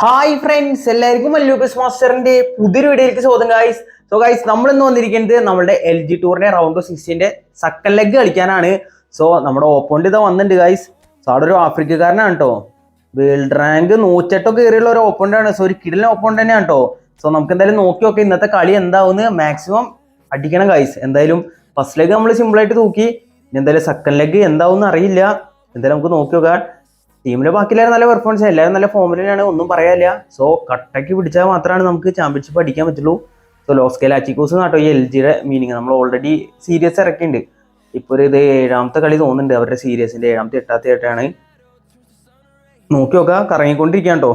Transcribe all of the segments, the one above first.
Hi friends എല്ലാവർക്കും മല്ലൂക്കസ് മാസ്റ്ററിന്റെ പുതിയൊരു വീഡിയോയിലേക്ക് സ്വാഗതം ഗൈസ് സോ ഗൈസ് നമ്മൾ ഇന്ന് വന്നിരിക്കുന്നത് നമ്മുടെ എൽ ജി ടൂറിന്റെ റൗണ്ട് ഓഫ് സെക്കൻഡ് ലെഗ് കളിക്കാനാണ്. സോ നമ്മുടെ ഓപ്പോണ്ട് ഇതാ വന്നിട്ടുണ്ട് ഗൈസ് സോ അവിടെ ഒരു ആഫ്രിക്കക്കാരനാണ് കേട്ടോ വേൾഡ് റാങ്ക് നൂറ്റെട്ടോ കയറിയുള്ള ഒരു ഓപ്പോണ്ട് ആണ് സോ ഒരു കിടലിന് ഓപ്പോണ്ട് തന്നെയാണ് കേട്ടോ സോ നമുക്ക് എന്തായാലും നോക്കി നോക്കി ഇന്നത്തെ കളി എന്താവുന്ന. മാക്സിമം അടിക്കണം ഗൈസ് എന്തായാലും ഫസ്റ്റ് ലെഗ് നമ്മൾ സിമ്പിളായിട്ട് തൂക്കി. എന്തായാലും സെക്കൻഡ് ലെഗ് എന്താവും അറിയില്ല. എന്തായാലും നമുക്ക് നോക്കി നോക്കാം. ടീമിലെ ബാക്കി എല്ലാവരും നല്ല പെർഫോമൻസ് എല്ലാവരും നല്ല ഫോമിലാണ് ഒന്നും പറയാനില്ല. സോ കട്ടയ്ക്ക് പിടിച്ചാൽ മാത്രമാണ് നമുക്ക് ചാമ്പ്യൻഷിപ്പ് അടിക്കാൻ പറ്റുള്ളൂ. സോ ലോ സ്കെയിൽ അച്ചിക്കോസ് നാട്ടോ ഈ എൽ ജിയുടെ മീനിങ് നമ്മൾ ഓൾറെഡി സീരിയസ് ഇറക്കിയിട്ടുണ്ട്. ഇപ്പോൾ ഒരു ഇത് ഏഴാമത്തെ കളി തോന്നുന്നുണ്ട്. അവരുടെ സീരിയസിന്റെ ഏഴാമത്തെ എട്ടാമത്തെ ആയിട്ടാണ്. നോക്കി നോക്കാം. കറങ്ങിക്കൊണ്ടിരിക്കുകയാണ് കേട്ടോ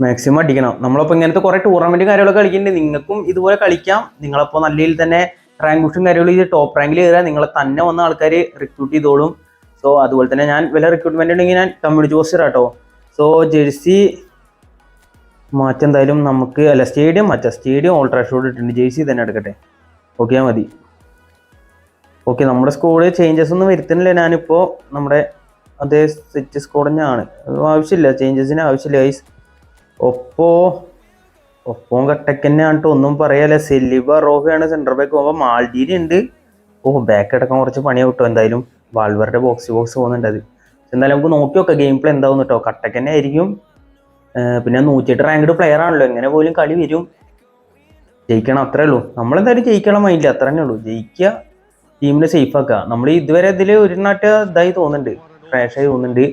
മാക്സിമം അടിക്കണം. നമ്മളപ്പോൾ ഇങ്ങനത്തെ കുറേ ടൂർണമെന്റ് കാര്യങ്ങളൊക്കെ കളിക്കുന്നുണ്ട്. നിങ്ങൾക്കും ഇതുപോലെ കളിക്കാം. നിങ്ങളപ്പോൾ നല്ല രീതിയിൽ തന്നെ റാങ്ക് പുഷും കാര്യങ്ങളും ഇത് ടോപ്പ് റാങ്കിൽ കയറാൻ നിങ്ങളെ തന്നെ വന്ന ആൾക്കാർ റിക്രൂട്ട് ചെയ്തോളും. സോ അതുപോലെ തന്നെ ഞാൻ വല്ല റിക്രൂട്ട്മെന്റ് ഉണ്ടെങ്കിൽ ഞാൻ കമ്മ്യൂണിറ്റി പോസ്റ്റർ കേട്ടോ സോ ജേഴ്സി മാറ്റം എന്തായാലും നമുക്ക് അല്ല സ്റ്റേഡിയം മാറ്റാം. സ്റ്റേഡിയം ഓൾട്രാ ഷോട്ട് ഇട്ടിട്ടുണ്ട്. ജേഴ്സി തന്നെ എടുക്കട്ടെ. ഓക്കെ മതി. ഓക്കെ നമ്മുടെ സ്കോഡ് ചേഞ്ചസ് ഒന്നും വരുത്തുന്നില്ല. ഞാനിപ്പോൾ നമ്മുടെ അതേ സെറ്റ് സ്കോഡ് തന്നെയാണ്. ആവശ്യമില്ല. ചേഞ്ചസിന് ആവശ്യമില്ല ഗൈസ് ഒപ്പോ ഒപ്പം കട്ടക്ക് തന്നെയാണ് ഒന്നും പറയാല്ല. സെലിബ റോഹയാണ് സെന്റർ ബാക്ക് പോകുമ്പോൾ മാൾഡീരി ഉണ്ട്. ഓ ബാക്ക് അടക്കം കുറച്ച് പണിയാവും കിട്ടും എന്തായാലും. വാൾവറുടെ ബോക്സ് ബോക്സ് പോകുന്നുണ്ട് അത്. എന്തായാലും നമുക്ക് നോക്കി നോക്കാം ഗെയിം പ്ലേ എന്താവും കേട്ടോ കട്ടക്ക് തന്നെ ആയിരിക്കും. പിന്നെ നൂറ്റിയെട്ട് റാങ്ക്ഡ് പ്ലെയർ ആണല്ലോ. എങ്ങനെ പോലും കളി വരും. ജയിക്കണം അത്രേ ഉള്ളൂ. നമ്മളെന്തായാലും ജയിക്കണം മൈൻഡിൽ അത്ര തന്നെ ഉള്ളൂ. ജയിക്കുക ടീമിനെ സേഫ് ആക്കുക. നമ്മൾ ഇതുവരെ ഇതിൽ ഒരു നാട്ട് ഇതായി തോന്നുന്നുണ്ട്. ക്രാഷായി തോന്നുന്നുണ്ട്.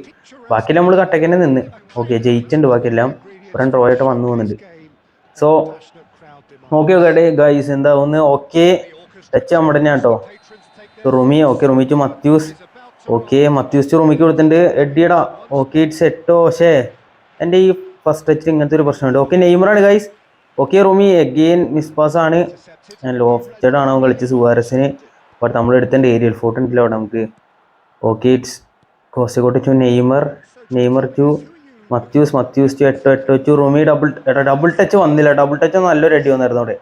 ബാക്കി നമ്മൾ കട്ടക്ക് തന്നെ നിന്ന്. ഓക്കെ ജയിച്ചിട്ടുണ്ട് ബാക്കിയെല്ലാം. ഒരു ഡ്രോ ആയിട്ട് വന്നു പോകുന്നുണ്ട് സോ നോക്കി നോക്കട്ടെ ഗൈസ് എന്താ ഒന്ന് ഓക്കെ ടച്ച് നമ്മുടെ തന്നെയാണ് കേട്ടോ Rumi okay Rumi to Matthaus. Okay Matthaus to റുമിക്ക് കൊടുത്തിട്ടുണ്ട്. എഡിയടാ ഓക്കെ ഇറ്റ്സ് എട്ടോ പക്ഷേ എന്റെ ഈ ഫസ്റ്റ് ടച്ചിൽ ഇങ്ങനത്തെ ഒരു പ്രശ്നമുണ്ട്. Okay നെയ്മറാണ് guys okay Rumi again miss pass ആണ്. ലോഫ്റ്റഡ് ആണ് അവൻ കളിച്ച് സുവാരസിന്. ബട്ട് നമ്മൾ എടുത്തിട്ടുണ്ട് ഏരിയൽ ഫോർട്ട് ഉണ്ടല്ലോ അവിടെ നമുക്ക്. Okay it's കോസക്കോട്ട് to Neymar. Neymar to Matthaus. Matthaus to Eto'o Eto'o to Rumi. Double എടാ ഡബിൾ ടച്ച് വന്നില്ല. ഡബിൾ ടച്ച് നല്ലൊരു അടി വന്നായിരുന്നു അവിടെ.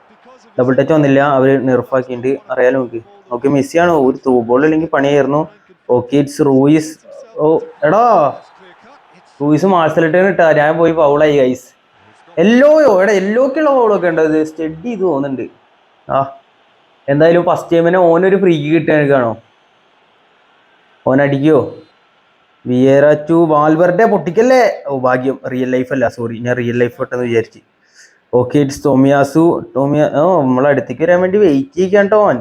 ഡബിൾ ടച്ച് വന്നില്ല. അവർ നിർഫാക്കിയിട്ടുണ്ട് അറിയാലോ നമുക്ക്. ഓക്കെ മെസ്സിയാണ്? ഒരു തൂബോൾ അല്ലെങ്കിൽ പണിയായിരുന്നു. Okay it's Reus. ഓ എടാ റൂയിസ് മാർസലിട്ടാണ് ഇട്ടാ. ഞാൻ പോയി ഫൗളായി ഗൈസ് എല്ലോയോ? എടാ എല്ലോക്കുള്ള ഫൗളൊക്കെ ഉണ്ട്? അത് സ്റ്റഡി ചെയ്ത് തോന്നുന്നുണ്ട്. ആ എന്തായാലും ഫസ്റ്റ് ടൈമിനെ ഓനൊരു ഫ്രീ കിട്ടാൻ കാണോ ഓൻ അടിക്കോ? വിയേറ ടു വാൽവറുടെ പൊട്ടിക്കല്ലേ? ഓ ഭാഗ്യം. റിയൽ ലൈഫ് അല്ല സോറി ഞാൻ റിയൽ ലൈഫ് പെട്ടെന്ന് വിചാരിച്ചു. Okay it's Tomiyasu. ടോമിയാ ഓ നമ്മളടുത്തേക്ക് വരാൻ വേണ്ടി വെയിറ്റ് ചെയ്യിക്കാൻ കേട്ടോ ഓൻ.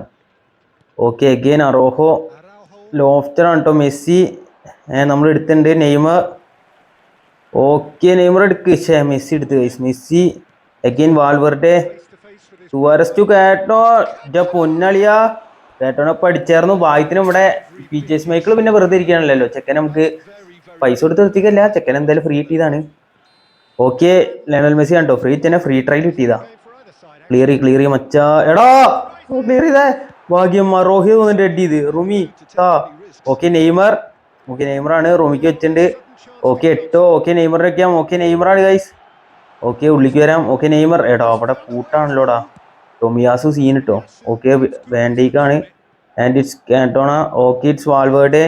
ഓക്കെ അഗെയിൻ അറോഹോ ലോഫ്റ്റർ ആണ് കേട്ടോ മെസ്സി നമ്മൾ എടുത്തിട്ടുണ്ട് നെയ്മർ. ഓക്കെ നെയ്മർ എടുക്ക്. ഷേ മെസ്സി എടുത്ത് കഴിച്ചു മെസ്സി. അഗെയിൻ വാൾവറുടെ സുവാരസ് ടു കേട്ടോ. പൊന്നളിയ. കേട്ടോ പഠിച്ചായിരുന്നു. ഭാഗ്യത്തിന് ഇവിടെ ഫീച്ചേഴ്സ് മൈക്കിൾ പിന്നെ വെറുതെ ഇരിക്കാനല്ലോ ചെക്കൻ നമുക്ക് പൈസ കൊടുത്ത് നിർത്തിക്കല്ല. ചെക്കൻ എന്തായാലും ഫ്രീ കിട്ടിയതാണ്. ഓക്കെ ലയണൽ മെസ്സി കണ്ടോ? ഫ്രീ തന്നെ ഫ്രീ ട്രയൽ കിട്ടിയതാ. ക്ലിയർ ക്ലിയർ മച്ചാ. എടാ ക്ലിയർ ചെയ്തേ. ഭാഗ്യം റോഹിത് തോന്നുന്നുണ്ട് എഡ് ചെയ്ത്. Rumi okay Neymar. ഓക്കെ നെയ്മറാണ്. റൂമിക്ക് വെച്ചിട്ടുണ്ട്. ഓക്കെ എട്ടോ ഓക്കെ നെയ്മറിന് വെക്കാം. ഓക്കെ നെയ്മറാണ് ഗൈസ് ഓക്കെ ഉള്ളിക്ക് വരാം. Okay Neymar. എടാ അവിടെ കൂട്ടാണല്ലോടാ. ടൊമിയാസു സീൻ ഇട്ടോ. Okay വാൻഡീക്കാണ് and it's Cantona okay it's Valverde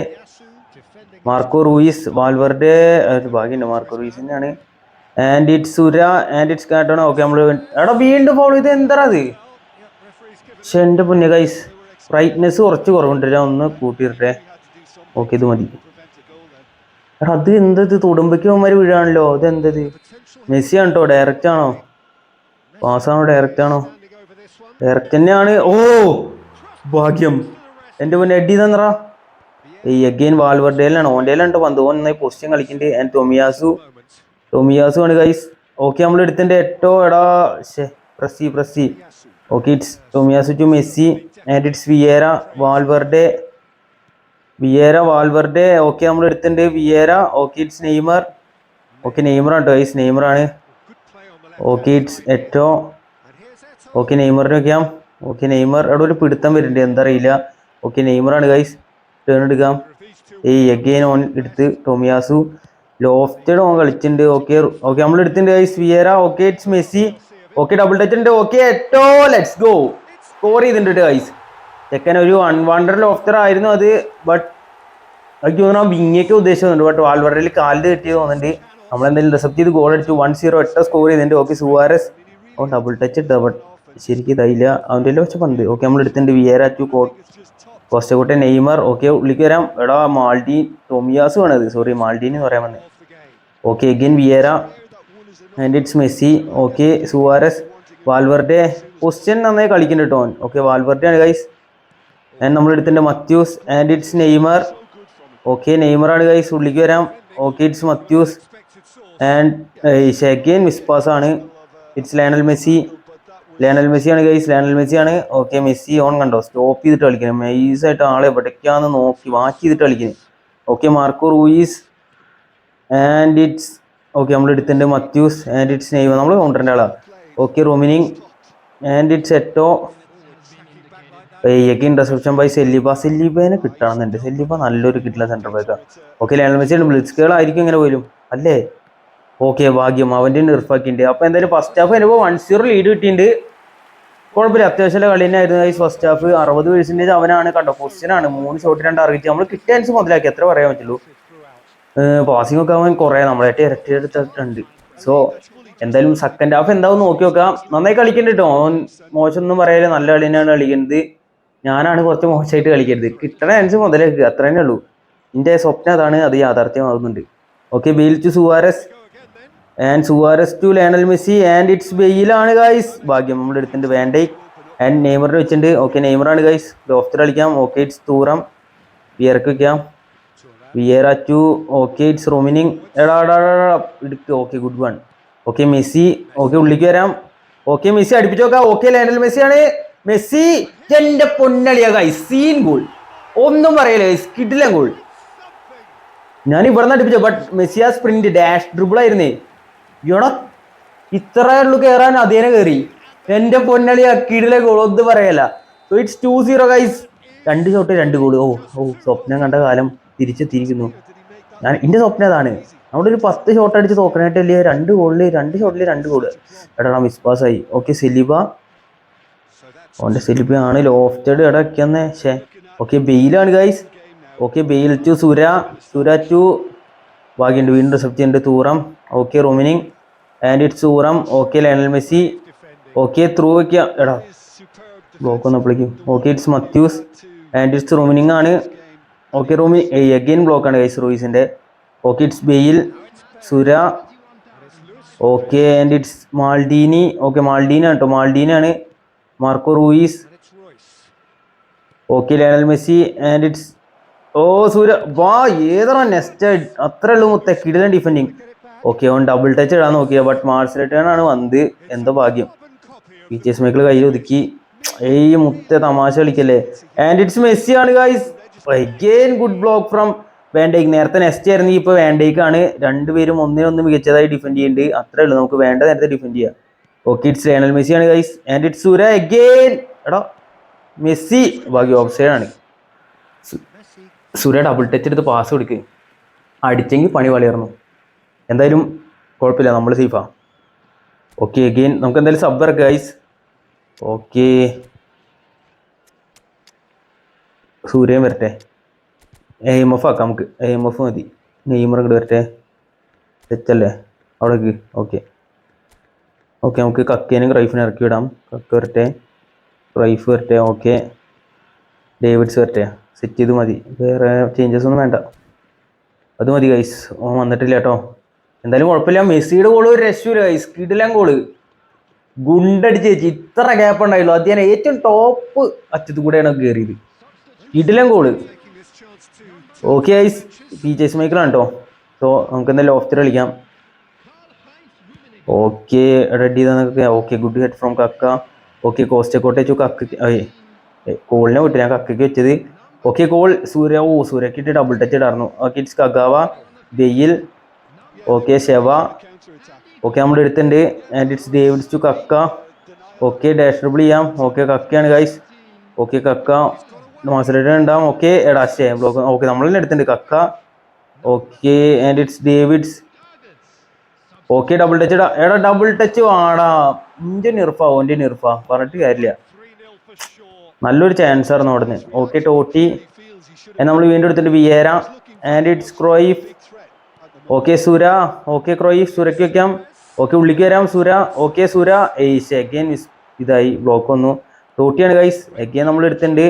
Marco Reus Valverde ഭാഗ്യമുണ്ട്. Marco Reus തന്നെയാണ്. ആൻഡ് ഇറ്റ്സ് സുര ആൻഡ് ഇറ്റ്സ് കാന്റോണ ഓക്കെ നമ്മൾ എടാ വീണ്ടും ഫോളോ ചെയ്ത് എന്താ അത്? പക്ഷെ എന്റെ പുണ്യ ഗൈസ് ബ്രൈറ്റ്നെസ് കുറച്ച് കുറവുണ്ട് ഞാൻ ഒന്ന് കൂട്ടിയിട്ടെ ഓക്കെ ഇത് മതി. അത് എന്തത് തുടുമ്പയ്ക്ക് അവന്മാർ വീഴാണല്ലോ. അത് എന്തത് മെസ്സി ആണ് കേട്ടോ ഡയറക്റ്റ് ആണോ? പാസ്സാണോ ഡയറക്റ്റ് ആണോ? ഡയറക്റ്റ് തന്നെയാണ്. ഓ ഭാഗ്യം. എന്റെ മുന്നേ എഡി തന്നറാ ഈ അഗെയിൻ വാൾവർഡേലാണ് ഓന്റെയിലാണ് പന്ത്. ഓൻ നന്നായി പൊസിഷൻ കളിക്കുന്നുണ്ട് ആൻഡ് ടൊമിയാസു. ടൊമിയാസു ആണ് ഗൈസ് ഓക്കെ നമ്മൾ എടുത്തിട്ടുണ്ട് എട്ടോ എടാ ശേ പ്രസി പ്രസി okay it's Tomiyasu to Messi and it's Vieira Valverde. Vieira Valverde. Okay നമ്മൾ എടുത്തിട്ടുണ്ട്. Vieira okay it's Neymar. Okay Neymar ആണ് ഗൈസ് നെയ്മറാണ് ഓക്കെ ഇറ്റ്സ് എറ്റോ ഓക്കെ നെയ്മറിന് വെക്കാം. Okay Neymar. അവിടെ ഒരു പിടുത്തം വരുന്നുണ്ട്. എന്താ അറിയില്ല ഓക്കെ നെയ്മറാണ് ഗൈസ് ടേൺ എടുക്കാം. ഏയ് എഗെയിൻ ഓൺ എടുത്ത് ടോമിയാസു. ലോഫ്റ്റഡ് ഓൺ കളിച്ചിട്ടുണ്ട്. ഓക്കെ ഓക്കെ നമ്മൾ എടുത്തിട്ടുണ്ട് guys Vieira okay it's Messi. Okay double touch ഉണ്ട്. Okay Eto'o let's go score ചെയ്തിട്ടുണ്ട് ഗൈസ് ചെക്കൻ ഒരു അൺവാണ്ടഡ് ലോഫ്റ്റർ ആയിരുന്നു അത് ബട്ട് എനിക്ക് തോന്നുന്നു ആ വിങ്ങയൊക്കെ ഉദ്ദേശിക്കുന്നുണ്ട്. ബട്ട് വാൾവറിൽ കാലിൽ കിട്ടിയത് തോന്നുന്നുണ്ട്. നമ്മളെന്തായാലും റിസപ്റ്റ് ചെയ്ത് ഗോൾ അടിച്ചു. വൺ സീറോ എട്ട് സ്കോർ ചെയ്തിട്ടുണ്ട്. Okay Suarez. ഓ ഡബിൾ ടച്ച് ഡബിൾ ശരിക്കും ഇതായില്ല. അവന്റെ എല്ലാം വെച്ച പന്ത്. ഓക്കെ നമ്മൾ എടുത്തിട്ടുണ്ട് വിയര കോ കോസ്റ്റക്കോട്ടെ നെയ്മർ. ഓക്കെ ഉള്ളിക്ക് വരാം. എടാ മാൾഡീൻ ടോമിയാസ് വേണത് സോറി മാൾഡീൻ എന്ന് പറയാൻ വന്നത് okay again Vieira and it's Messi okay Suarez Valverde question നന്നായി കളിക്കുന്നുണ്ട് കേട്ടോ ഓക്കെ വാൽവർഡെ ആണ് ഗൈസ് ആൻഡ് നമ്മൾ എടുത്തിട്ടുണ്ട് Matthaus and it's Neymar okay Neymar ആണ് ഗൈസ് ഉള്ളിക്ക് വരാം. ഓക്കെ ഇറ്റ്സ് മത്യൂസ് ആൻഡ് ഷെഗിൻ മിസ്പാസ് ആണ്. It's Lionel Messi Lionel Messi ആണ് ഗൈസ് ലയണൽ മെസ്സി ആണ്. ഓക്കെ മെസ്സി ഓൺ കണ്ടോ? സ്റ്റോപ്പ് ചെയ്തിട്ട് കളിക്കുന്നത് മെയ്സായിട്ട് ആളെ എവിടേക്കാന്ന് നോക്കി. വാച്ച് ചെയ്തിട്ട് കളിക്കുന്നത് okay Marco Reus and it's okay നമ്മൾ എടുത്തിട്ടുണ്ട് മത്യൂസ് ആൻഡ് ഇറ്റ്സ് നെയ്മ നമ്മൾ കൗണ്ടറിന്റെ ആളാണ് ഓക്കെ റൊമിനിങ് ആൻഡ് ഇറ്റ്സ് എറ്റോ പെയ്യക്ക് ഇന്റർസെപ്ഷൻ ബൈ സെല്ലിബ സെല്ലിബേനെ കിട്ടണമെന്നുണ്ട്. സെല്ലിബ നല്ലൊരു കിട്ടില്ല സെന്റർ ബാക്കാണ് ഓക്കെ ലയണൽ മെസ്സി ബ്ലിറ്റ്സ്കുകളായിരിക്കും ഇങ്ങനെ പോലും. അല്ലേ? ഓക്കെ ഭാഗ്യം. അവന്റെ നിർഫാക്കിണ്ട് അപ്പോൾ എന്തായാലും ഫസ്റ്റ് ഹാഫ് വരുമ്പോൾ വൺ സീറോ ലീഡ് കിട്ടിയിട്ടുണ്ട്. കുഴപ്പമില്ല. അത്യാവശ്യം കളി തന്നെയായിരുന്നു ഈ ഫസ്റ്റ് ഹാഫ് അറുപത് പേഴ്സന്റേജ് അവനാണ്. കണ്ടോ? പൊസിഷനാണ് മൂന്ന് ഷോട്ട് രണ്ട് ടാർഗറ്റ് നമ്മൾ കിട്ടിയ അനുസരിച്ച് മുതലാക്കി. എത്ര പറയാൻ പറ്റുള്ളൂ? പാസിംഗ് ഒക്കെ അവൻ കുറേ നമ്മളായിട്ട് ഇരട്ടി എടുത്തിട്ടുണ്ട്. സോ എന്തായാലും സെക്കൻഡ് ഹാഫ് എന്താവും നോക്കി നോക്കാം. നന്നായി കളിക്കുന്നുണ്ട് കേട്ടോ അവൻ മോശമൊന്നും പറയാതെ നല്ല കളി തന്നെയാണ് കളിക്കുന്നത് ഞാനാണ് കുറച്ച് മോശമായിട്ട് കളിക്കരുത്. കിട്ടണ ചാൻസ് മുതലേക്ക് അത്ര തന്നെ ഉള്ളൂ. എന്റെ സ്വപ്നം അതാണ്. അത് യാഥാർത്ഥ്യമാകുന്നുണ്ട് okay Bale to Suarez and Suarez to Lionel Messi and it's ബെയിലാണ് guys ഭാഗ്യം നമ്മൾ എടുത്തിട്ടുണ്ട് വേണ്ടേ. ആൻഡ് നെയ്മറിന് വെച്ചിട്ടുണ്ട്. ഓക്കെ നെയ്മറാണ് ഗൈസ് ലോഫ്റ്റർ കളിക്കാം. ഓക്കെ ഇറ്റ്സ് തൂറം വിയർക്ക് വെക്കാം. Vieira to okay it's Rummenigge എടാ എടാ okay good one okay Messi. Okay ഉള്ളിക്ക് വരാം. ഓക്കെ മെസ്സി അടുപ്പിച്ച് നോക്കാം. ഓക്കെ ലയണൽ മെസ്സി ആണ് മെസ്സി എന്റെ പൊന്നളിയ ഗൈസ് സീൻ ഗോൾ ഒന്നും പറയല്ലേ കിട്ടില്ല ഗോൾ ഞാൻ ഇവിടെ അടുപ്പിച്ച ബട്ട് മെസ്സി ആ സ്പ്രിന്റ് ഡാഷ് ഡ്രിബിൾ ആയിരുന്നേ. എടാ ഇത്ര ഉള്ളു കയറാൻ അതേനെ കയറി എന്റെ പൊന്നളി അക്കീടിലെ ഗോൾ ഒന്നും പറയല്ല. So it's two zero guys രണ്ട് ഷോട്ട് രണ്ട് ഗോൾ ഓ ഓ സ്വപ്നം കണ്ട കാലം. തിരിച്ചെത്തിയിരിക്കുന്നു ഞാൻ എന്റെ സ്വപ്നം അതാണ്. അവിടെ ഒരു പത്ത് ഷോട്ട് അടിച്ച് തോക്കണായിട്ടല്ലേ രണ്ട് ഗോളിൽ രണ്ട് ഷോട്ടിൽ രണ്ട് ഗോൾ എടാ മിസ് ആയി. Okay Saliba. ഓന്റെ സെലിബ ആണ് ലോഫ്റ്റഡ് എടാ ഒക്കെയെന്നേ ഷേ ഓക്കെ ബെയിലാണ് ഗൈസ് ഓക്കെ ബെയിൽ ടു സുര. സുര ടു ബാക്കിയുണ്ട് വീണ്ടും റിസപ്റ്റ് ചെയ്യുന്നുണ്ട് Thuram. Okay Rummenigge and it's Thuram. Okay Lionel Messi. Okay through വയ്ക്കുക എടാ ബ്ലോക്ക് വന്നപ്പോഴേക്കും okay it's Matthaus. And it's Rummenigge ആണ് ഓക്കെ റൂമി എഗെയിൻ ബ്ലോക്ക് ആണ് ഗൈസ് റൂയിസിന്റെ ഓക്കെ ഇറ്റ്സ് ബെയിൽ സുര. Okay and it's Maldini. Okay Maldini കേട്ടോ മാൾഡീനാണ് Marco Reus. Okay Lionel Messi and it's ഓ സൂര്യ വാ ഏതാ നെസ്റ്റ് അത്ര ഉള്ളൂ മുത്ത കിടിലൻ defending okay on double touch ഇടാൻ നോക്കിയ ബട്ട് മാർസ് റിട്ടേൺ ആണ് എന്തോ ഭാഗ്യം. പീച്ചേഴ്സ് മേക്കിൾ കയ്യിൽ ഒതുക്കി. ഏയ് മുത്ത തമാശ കളിക്കല്ലേ. ആൻഡ് ഇറ്റ്സ് മെസ്സി ആണ് guys again good block from വേണ്ടേക്ക് നേരത്തെ നെക്സ്റ്റ് ആയിരുന്നു ഇപ്പോൾ വേണ്ടേക്കാണ് രണ്ടുപേരും ഒന്നിനൊന്ന് മികച്ചതായി ഡിഫെൻഡ് ചെയ്യുന്നുണ്ട് അത്രേ ഉള്ളൂ നമുക്ക് വേണ്ട നേരത്തെ ഡിഫെൻഡ് ചെയ്യാം. ഓക്കെ ഇറ്റ്സ് ലയണൽ മെസ്സി ആണ് guys and it's Suarez again എടാ മെസ്സി ബാക്കി ഓഫ് ആണ്. സൂര്യ ഡബിൾ ടച്ച് എടുത്ത് പാസ് കൊടുക്ക്. അടിച്ചെങ്കിൽ പണി വളർന്നു എന്തായാലും കുഴപ്പമില്ല നമ്മൾ സേഫാ ഓക്കെ അഗെയിൻ നമുക്ക് എന്തായാലും സബ്ബർ ഗൈസ് ഓക്കെ സൂര്യൻ വരട്ടെ. എം എഫ് ആക്കാം നമുക്ക്. എം എഫ് മതി. നെയ്മർ ഇങ്ങോട്ട് വരട്ടെ. തെറ്റല്ലേ? അവിടേക്ക്. ഓക്കെ ഓക്കെ നമുക്ക് കക്കേനും റൈഫിനും ഇറക്കി വിടാം കക്ക വരട്ടെ. റൈഫ് വരട്ടെ. ഓക്കെ ഡേവിഡ്സ് വരട്ടെ. സെറ്റ് ചെയ്ത് മതി. വേറെ ചേഞ്ചസ് ഒന്നും വേണ്ട. അത് മതി ഗൈസ് ഓ വന്നിട്ടില്ല കേട്ടോ. എന്തായാലും കുഴപ്പമില്ല. മെസ്സിയുടെ ഗോൾ ഒരു രക്ഷയില്ല ഗൈസ് കിടിലൻ ഗോൾ ഗുണ്ടടിച്ച് ചേച്ചി. ഇത്ര ഗ്യാപ്പ് ഉണ്ടായുള്ളൂ ഞാൻ ഏറ്റവും ടോപ്പ് അറ്റത്ത് കൂടെയാണ് കയറിയത് കിടിലൻ ഗോൾ ഓക്കെ ഐസ് പി ചേസ് മൈക്കിളാണ് കേട്ടോ സോ നമുക്ക് എന്തായാലും ഓഫ്റ്റർ കളിക്കാം. ഓക്കെ റെഡി ചെയ്തൊക്കെ okay good head from Kaka. Okay കോസ്റ്റക്കോട്ടെ വെച്ചു കക്ക്. കോളിനെ വിട്ടു ഞാൻ കക്കയ്ക്ക് വെച്ചത്. ഓക്കെ കോൾ സൂര്യ ഓ സൂര്യക്ക് ഇട്ട് double touch ഇടായിരുന്നു okay it's Kagawa Bale. Okay ശവ. Okay നമ്മുടെ എടുത്തുണ്ട് and it's Davids to Kaka. Okay dash double ചെയ്യാം. ഓക്കെ കക്കയാണ് ഗൈസ് ഓക്കെ കക്ക. മാസറേറ്റ് ഉണ്ടാവും ഓക്കെ എടാ ശേ ബ്ലോക്ക് ഓക്കെ നമ്മൾ തന്നെ എടുത്തിട്ടുണ്ട്. Kaka okay and it's Davids okay double touch ഇടാ എടാ ഡബിൾ ടച്ച് വാടാ. ഇന്റെ നിർഫ ഓന്റെ നിർഫ പറഞ്ഞിട്ട് കാര്യമില്ല. നല്ലൊരു ചാൻസ് ആയിരുന്നു അവിടുന്ന്. ഓക്കെ ടോട്ടി നമ്മൾ വീണ്ടും എടുത്തിട്ട് Vieira and it's Cruyff okay Suarez okay Cruyff സുരയ്ക്ക് വെക്കാം. ഓക്കെ ഉള്ളിക്ക് വരാം സുര ഓക്കെ സുര ഏയ്സ് മിസ് ഇതായി. ബ്ലോക്ക് വന്നു. ടോട്ടിയാണ് ഗൈസ് എഗൈൻ നമ്മൾ എടുത്തിട്ടുണ്ട്.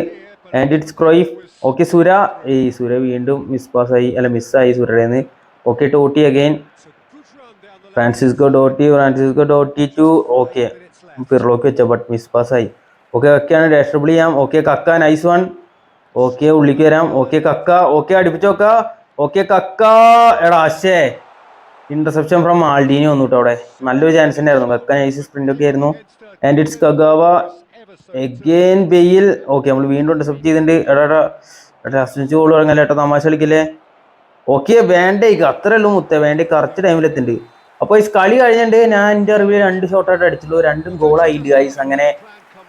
ആൻഡ് ഇറ്റ്സ് ക്രോയിഫ് ഓക്കെ സുര ഈ സുര വീണ്ടും മിസ് പാസ്സായി അല്ല മിസ്സായി സുരയുടെ okay Totti again Francesco Totti Francesco Totti to okay പിറലോക്ക് വെച്ച ബട്ട് മിസ് പാസ്സായി ഓക്കെ ഒക്കെയാണ് ഡാഷ്ട്രബിൾ ചെയ്യാം. ഓക്കെ കക്ക നൈസ് വൺ ഓക്കെ ഉള്ളിക്ക് വരാം. ഓക്കെ കക്ക. ഓക്കെ അടുപ്പിച്ച് നോക്ക. ഓക്കെ കക്ക. എടാ അശേ. ഇന്റർസെപ്ഷൻ ഫ്രം ആൾഡീനി വന്നു കേട്ടോ അവിടെ. നല്ലൊരു ചാൻസ് ഉണ്ടായിരുന്നു കക്ക നൈസ് സ്പ്രിന്റ് ഒക്കെ ആയിരുന്നു. And it's Kagawa again Bale okay നമ്മൾ വീണ്ടും ഇന്റർസെപ്റ്റ് ചെയ്തിട്ടുണ്ട്. എടാ എടാ എടാ അസ്മിച്ച് ഗോൾ തുടങ്ങല്ലേ ഏട്ടാ തമാശ കളിക്കില്ലേ? ഓക്കെ വേണ്ടേക്ക് അത്രയല്ലോ മുത്ത. വേണ്ട കറക്റ്റ് ടൈമിൽ എത്തുന്നുണ്ട് അപ്പോൾ ഈ കളി കഴിഞ്ഞിട്ട് ഞാൻ എന്റെ അറിവിൽ രണ്ട് ഷോട്ടായിട്ട് അടിച്ചുള്ളൂ രണ്ടും ഗോളായില്ല ഗൈസ് അങ്ങനെ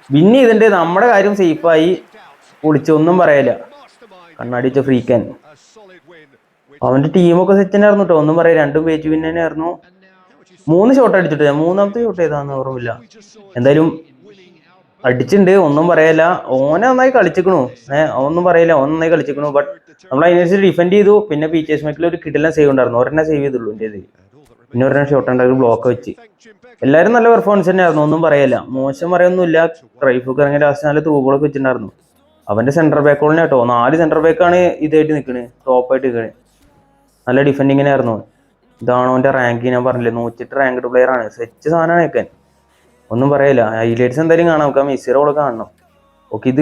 വിൻ ചെയ്തിട്ടുണ്ട്. നമ്മുടെ കാര്യം സേഫായി ഒളിച്ചൊന്നും പറയില്ല. കണ്ണാടിച്ച ഫ്രീക്കൻ അവന്റെ ടീമൊക്കെ സെറ്റ് തന്നെയായിരുന്നു കേട്ടോ. ഒന്നും പറയാം രണ്ടും പേജ് പിന്നെ ആയിരുന്നു മൂന്ന് ഷോട്ട് അടിച്ചിട്ട്. മൂന്നാമത്തെ ഷോട്ട് ഏതാന്ന് ഓർമ്മയില്ല. എന്തായാലും അടിച്ചിട്ടുണ്ട് ഒന്നും പറയല്ല. ഓനെ നന്നായി കളിച്ചിക്കണു. ഏഹ് ഒന്നും പറയില്ല ഓൻ നന്നായി കളിച്ചിക്കണു. ബട്ട് നമ്മൾ അതിനനുസരിച്ച് ഡിഫെൻഡ് ചെയ്തു. പിന്നെ പീച്ചേഴ്സ് മേക്കിൽ ഒരു കിടിലൻ സേവ് ഉണ്ടായിരുന്നു. ഒരെണ്ണം സേവ് ചെയ്തുള്ളൂ എന്റെ പിന്നെ ഒരെണ്ണം ഷോട്ട് ഉണ്ടാക്കി ബ്ലോക്ക് വെച്ച്. എല്ലാവരും നല്ല പെർഫോമൻസ് തന്നെയായിരുന്നു ഒന്നും പറയല്ല. മോശം പറയൊന്നുമില്ല. ക്രൈഫൊക്കെ ഇറങ്ങിയ ലാസ്റ്റ് നല്ല തൂക്കുകളൊക്കെ വെച്ചിട്ടുണ്ടായിരുന്നു. അവന്റെ സെന്റർ ബാക്കോളിനെ കേട്ടോ. നാല് സെന്റർ ബാക്കാണ് ഇതായിട്ട് നിൽക്കണേ ടോപ്പായിട്ട് നിൽക്കണേ നല്ല ഡിഫെൻഡിങ്ങിനായിരുന്നു ഇതാണ് അവന്റെ റാങ്ക് ഞാൻ പറഞ്ഞില്ലേ. നൂറ്റിട്ട് റാങ്ക്ഡ് പ്ലെയർ ആണ്. സെറ്റ് സാധനമാണ് ഒന്നും പറയില്ല. ഹൈലൈറ്റ്സ് എന്തായാലും കാണാം. നമുക്ക് മെസ്സിറോളെ കാണണം. ഓക്കെ ഇത്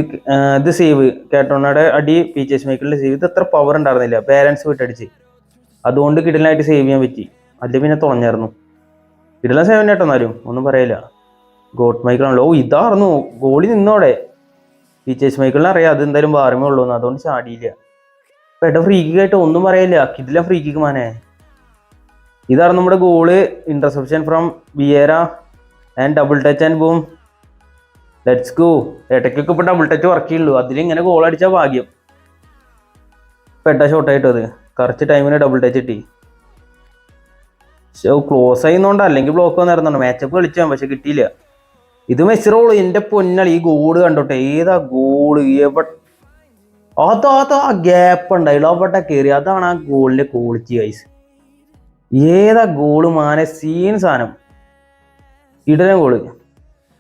ഇത് സേവ് കേട്ടോണയുടെ അടി പീച്ചേഴ്സ് മേക്കറിന്റെ സേവ് ഇത് അത്ര പവർ ഉണ്ടായിരുന്നില്ല. പേരൻസ് വിട്ടടിച്ച്. അതുകൊണ്ട് കിടലായിട്ട് സേവ് ചെയ്യാൻ പറ്റി. അല്ലെ പിന്നെ തുളഞ്ഞായിരുന്നു. കിടല സേവ് തന്നെ കേട്ടോ എന്നാലും. ഒന്നും പറയില്ല. ഗോട്ട് മൈക്കിളാണല്ലോ. ഓ ഇതായിരുന്നു. ഗോളി നിന്നോടെ പീച്ചേഴ്സ് മൈക്കിളിനെ അറിയാം. അത് എന്തായാലും വാർമേ ഉള്ളൂ എന്ന്. അതുകൊണ്ട് ചാടിയില്ല. പെട്ട ഫ്രീ ആയിട്ട് ഒന്നും പറയില്ല. കിടല ഫ്രീ മാനേ മാനെ. ഇതാണ് നമ്മുടെ goal interception from Vieira and double touch and boom let's go ഇടയ്ക്കൊക്കെ ഇപ്പോൾ ഡബിൾ ടച്ച് വർക്ക് ചെയ്യുള്ളൂ. അതിൽ ഇങ്ങനെ ഗോൾ അടിച്ചാൽ ഭാഗ്യം. പെട്ട ഷോട്ടായിട്ട് അത് കുറച്ച് ടൈമിന് ഡബിൾ ടച്ച് കിട്ടി. പക്ഷെ ക്ലോസ് ആയിരുന്നോണ്ട് അല്ലെങ്കിൽ ബ്ലോക്ക് വന്നിരുന്നുണ്ട് മാച്ചപ്പ് കളിച്ചാൽ പക്ഷെ കിട്ടിയില്ല. ഇത് മെസ്സിറോളൂ എന്റെ പൊന്നാളി ഈ ഗോൾ കണ്ടോട്ടെ. ഏതാ ഗോൾ എവിടെ ആ ഗ്യാപ്പ് ഉണ്ടായില്ല. അവിടെ കയറി അതാണ് ആ ഗോളിന്റെ ക്വാളിറ്റി വൈസ് ഏതാ ഗോൾ മാനെ സീൻ സാധനം. ഇടന ഗോൾ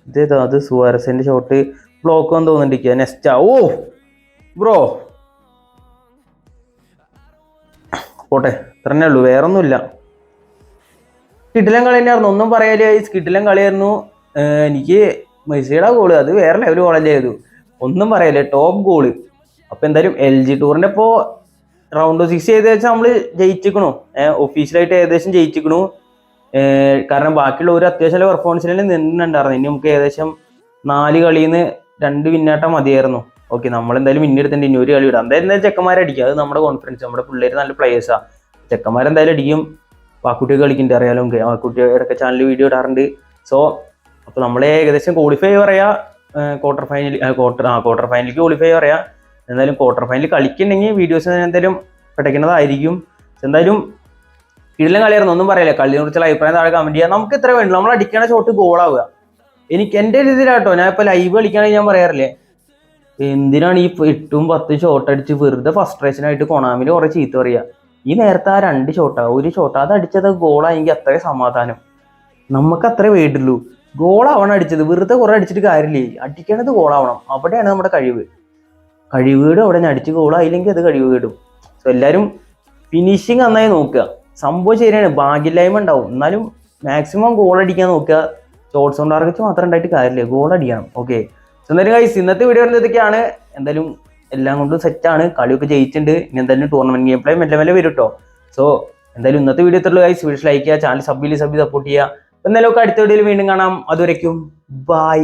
ഇതേതാ അത് സുവാരസിന്റെ ഷോട്ട് ബ്ലോക്ക് വന്ന് തോന്നിണ്ടിരിക്കുക നെക്സ്റ്റ് ഓ! ബ്രോ പോട്ടെ. ഇത്രന്നെ ഉള്ളൂ. വേറൊന്നുമില്ല. കിട്ടിലം കളി തന്നെയായിരുന്നു. ഒന്നും പറയാൽ കിട്ടിലം കളിയായിരുന്നു. എനിക്ക് മെസ്സിയുടെ ഗോൾ അത് വേറെ ലെവൽ ഗോളല്ലേ ചെയ്തു ഒന്നും പറയല്ലേ ടോപ്പ് ഗോൾ അപ്പൊ എന്തായാലും എൽ ജി ടൂറിന്റെ ഇപ്പോ റൗണ്ട് സിക്സ് ഏകദേശം നമ്മൾ ജയിച്ചിക്കണു ഒഫീഷ്യലായിട്ട് ഏകദേശം ജയിച്ചിക്കണു കാരണം ബാക്കിയുള്ള ഒരു അത്യാവശ്യം പെർഫോമൻസിൽ നിന്നുണ്ടായിരുന്നു ഇനി നമുക്ക് ഏകദേശം നാല് കളിയിൽ നിന്ന് രണ്ട് വിന്നാട്ടം മതിയായിരുന്നു. ഓക്കെ നമ്മൾ എന്തായാലും വിന്നെടുത്തിട്ട് ഇനി ഒരു കളി വിടാം. എന്തായാലും ചെക്കന്മാരെ അടിക്കുക അത് നമ്മുടെ കോൺഫിഡൻസ് നമ്മുടെ പിള്ളേർ നല്ല പ്ലേയേഴ്സാണ് ചെക്കന്മാരെന്തായാലും അടിക്കും. പാക്കുട്ടിയൊക്കെ കളിക്കുന്നുണ്ട്. അറിയാലോ നമുക്ക്. പാക്കുട്ടി ഇടയ്ക്ക് ചാനൽ വീഡിയോ ഇടാറുണ്ട്. സോ അപ്പോൾ നമ്മൾ ഏകദേശം ക്വാളിഫൈ പറയാ. ക്വാർട്ടർ ഫൈനൽ ക്വാർട്ടർ ആ ക്വാർട്ടർ ഫൈനലിലേക്ക് ക്വാളിഫൈ പറയാ. എന്തായാലും ക്വാർട്ടർ ഫൈനൽ കളിക്കുന്നുണ്ടെങ്കിൽ വീഡിയോസ് എന്തായാലും പഠിക്കുന്നതായിരിക്കും എന്തായാലും കിടിലം കളിയായിരുന്നു. ഒന്നും പറയില്ല. കളിയെ കുറിച്ചുള്ള അഭിപ്രായം താഴെ കമന്റ് ചെയ്യാം. നമുക്ക് ഇത്ര വേണ്ട നമ്മൾ അടിക്കണ ഷോട്ട് ഗോളാവുക എനിക്ക് എന്റെ രീതിയിലാട്ടോ ഞാൻ ഇപ്പൊ ലൈവ് കളിക്കുകയാണെങ്കിൽ ഞാൻ പറയാറില്ലേ? എന്തിനാണ് ഈ എട്ടും പത്തും ഷോട്ട് അടിച്ച് വെറുതെ ഫസ്ട്രേഷൻ ആയിട്ട് കൊണാമിൽ കുറെ ചീത്ത പറയുക ഈ നേരത്തെ ആ രണ്ട് ഷോട്ടാ ഒരു ഷോട്ട് അത് അടിച്ചത് ഗോളായെങ്കിൽ അത്രയും സമാധാനം. നമുക്ക് അത്രേ വേണ്ടുള്ളൂ. ഗോളാവണം അടിച്ചത്. വെറുതെ കുറെ അടിച്ചിട്ട് കാര്യമില്ലേ? അടിക്കണത് ഗോളാവണം അവിടെയാണ് നമ്മുടെ കഴിവ്. കഴിവുകേടും അവിടെ ഞാൻ അടിച്ച് ഗോളായില്ലെങ്കിൽ അത് കഴിവ് കേടും. സോ എല്ലാവരും ഫിനിഷിങ് നന്നായി നോക്കുക. സംഭവം ശരിയാണ് ഭാഗ്യമില്ലായ്മ ഉണ്ടാവും. എന്നാലും മാക്സിമം ഗോൾ അടിക്കാൻ നോക്കുക. ഷോർട്സ് കൊണ്ട് ടാർഗറ്റ് മാത്രം ഉണ്ടായിട്ട് കാര്യമില്ല. ഗോൾ അടിക്കണം. ഓക്കെ എന്തായാലും ഗൈസ് ഇന്നത്തെ വീഡിയോ ഇതൊക്കെയാണ്. എന്തായാലും എല്ലാം കൊണ്ടും സെറ്റാണ് കളിയൊക്കെ ജയിച്ചിട്ടുണ്ട്. ഇനി എന്തായാലും ടൂർണമെന്റ് ഗെയിം പ്ലേ മെല്ലെ മെല്ലെ വരും കേട്ടോ. സോ എന്തായാലും ഇന്നത്തെ വീഡിയോ ഇത്രയുള്ളൂ ഗൈസ് വീഡിയോ ലൈക്ക് ചെയ്യുക. ചാനൽ സബ് സബ് സപ്പോർട്ട് ചെയ്യുക. എന്തായാലും ഒക്കെ അടുത്ത വീഡിയോയിൽ വീണ്ടും കാണാം. അതുവരയ്ക്കും ബൈ